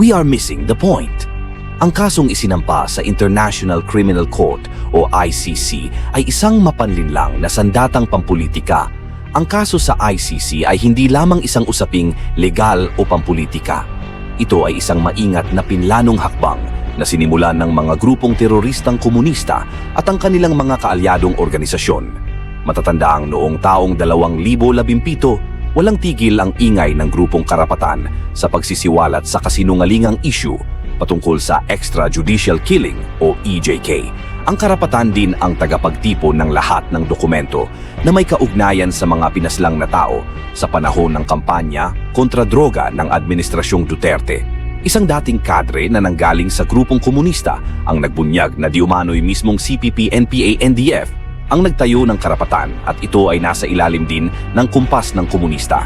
We are missing the point. Ang kasong isinampa sa International Criminal Court o ICC ay isang mapanlinlang na sandatang pampulitika. Ang kaso sa ICC ay hindi lamang isang usaping legal o pampulitika. Ito ay isang maingat na pinlanong hakbang na sinimulan ng mga grupong teroristang komunista at ang kanilang mga kaalyadong organisasyon. Matatandaang noong taong 2017, walang tigil ang ingay ng grupong karapatan sa pagsisiwalat sa kasinungalingang issue patungkol sa extrajudicial killing o EJK. Ang karapatan din ang tagapagtipon ng lahat ng dokumento na may kaugnayan sa mga pinaslang na tao sa panahon ng kampanya kontra droga ng Administrasyong Duterte. Isang dating kadre na nanggaling sa grupong komunista ang nagbunyag na diumano'y mismong CPP-NPA-NDF ang nagtayo ng karapatan at ito ay nasa ilalim din ng kumpas ng komunista.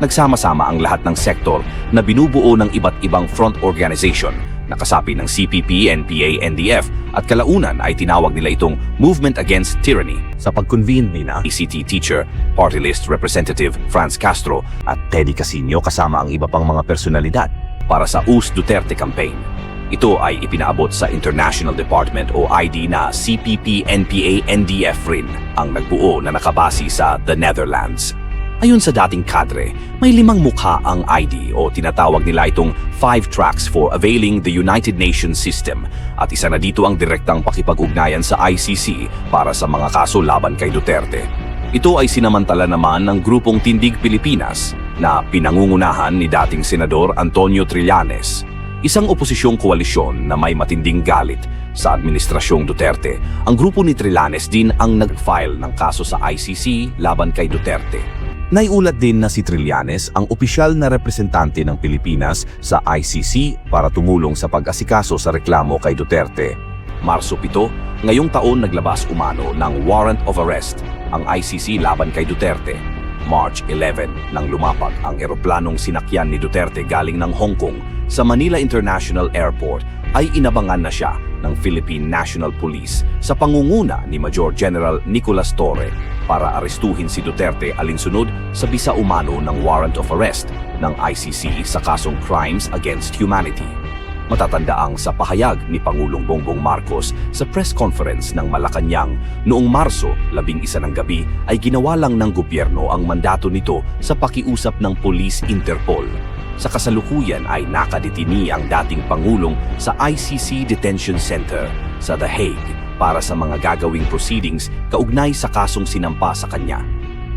Nagsama-sama ang lahat ng sektor na binubuo ng iba't ibang front organization na kasapi ng CPP, NPA, NDF at kalaunan ay tinawag nila itong Movement Against Tyranny. Sa pag-convene ni na ECT teacher, party list representative Franz Castro at Teddy Casino kasama ang iba pang mga personalidad para sa US Duterte campaign. Ito ay ipinaabot sa International Department o ID na CPP, NPA, NDF rin ang nagbuo na nakabasi sa The Netherlands. Ayon sa dating kadre, may limang mukha ang ID o tinatawag nila itong Five Tracks for Availing the United Nations System at isa na dito ang direktang pakipag-ugnayan sa ICC para sa mga kaso laban kay Duterte. Ito ay sinamantala naman ng Grupong Tindig Pilipinas na pinangungunahan ni dating Senador Antonio Trillanes, isang oposisyong koalisyon na may matinding galit sa Administrasyong Duterte. Ang grupo ni Trillanes din ang nag-file ng kaso sa ICC laban kay Duterte. Naiulat din na si Trillanes ang opisyal na representante ng Pilipinas sa ICC para tumulong sa pag-asikaso sa reklamo kay Duterte. Marso 7, ngayong taon naglabas umano ng warrant of arrest ang ICC laban kay Duterte. March 11 nang lumapag ang eroplanong sinakyan ni Duterte galing ng Hong Kong sa Manila International Airport ay inabangan na siya ng Philippine National Police sa pangunguna ni Major General Nicolas Torre para arestuhin si Duterte alinsunod sa bisa umano ng warrant of arrest ng ICC sa kasong Crimes Against Humanity. Matatandaang sa pahayag ni Pangulong Bongbong Marcos sa press conference ng Malacanang noong Marso, labing isa ng gabi ay ginawa lang ng gobyerno ang mandato nito sa pakiusap ng Police Interpol. Sa kasalukuyan ay nakadetini ang dating Pangulong sa ICC Detention Center sa The Hague para sa mga gagawing proceedings kaugnay sa kasong sinampa sa kanya.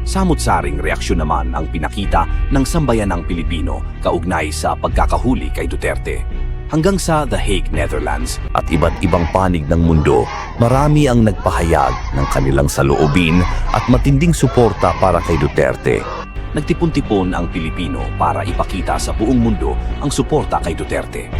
Samot-saring reaksyon naman ang pinakita ng sambayanang Pilipino kaugnay sa pagkakahuli kay Duterte. Hanggang sa The Hague, Netherlands at iba't ibang panig ng mundo, marami ang nagpahayag ng kanilang saloobin at matinding suporta para kay Duterte. Nagtipon-tipon ang Pilipino para ipakita sa buong mundo ang suporta kay Duterte.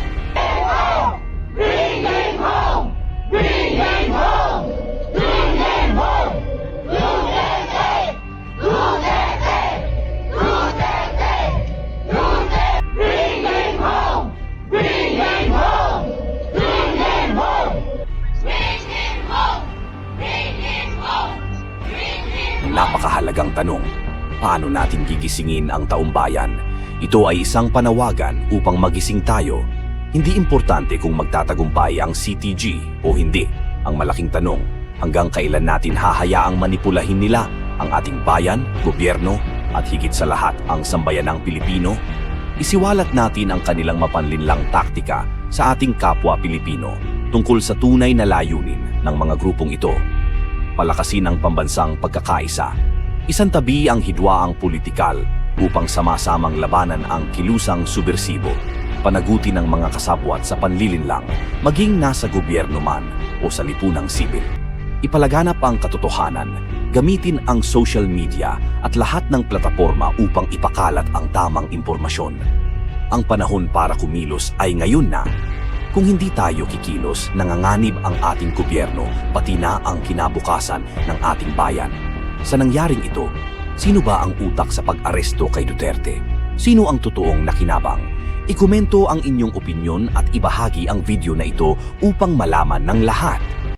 Napakahalagang tanong, paano natin gigisingin ang taumbayan? Ito ay isang panawagan upang magising tayo. Hindi importante kung magtatagumpay ang CTG o hindi. Ang malaking tanong, hanggang kailan natin hahayaang manipulahin nila ang ating bayan, gobyerno, at higit sa lahat ang sambayanang Pilipino? Isiwalat natin ang kanilang mapanlinlang taktika sa ating kapwa Pilipino tungkol sa tunay na layunin ng mga grupong ito palakasin ang pambansang pagkakaisa. Isang tabi ang hidwaang politikal upang sama-samang labanan ang kilusang subversibo, panaguti ng mga kasabwat sa panlilinlang, maging nasa gobyerno man o sa lipunang sibil. Ipalaganap ang katotohanan, gamitin ang social media at lahat ng plataforma upang ipakalat ang tamang impormasyon. Ang panahon para kumilos ay ngayon na kung hindi tayo kikilos, nanganganib ang ating gobyerno, pati na ang kinabukasan ng ating bayan. Sa nangyaring ito, sino ba ang utak sa pag-aresto kay Duterte? Sino ang totoong nakinabang? Ikomento ang inyong opinyon at ibahagi ang video na ito upang malaman ng lahat.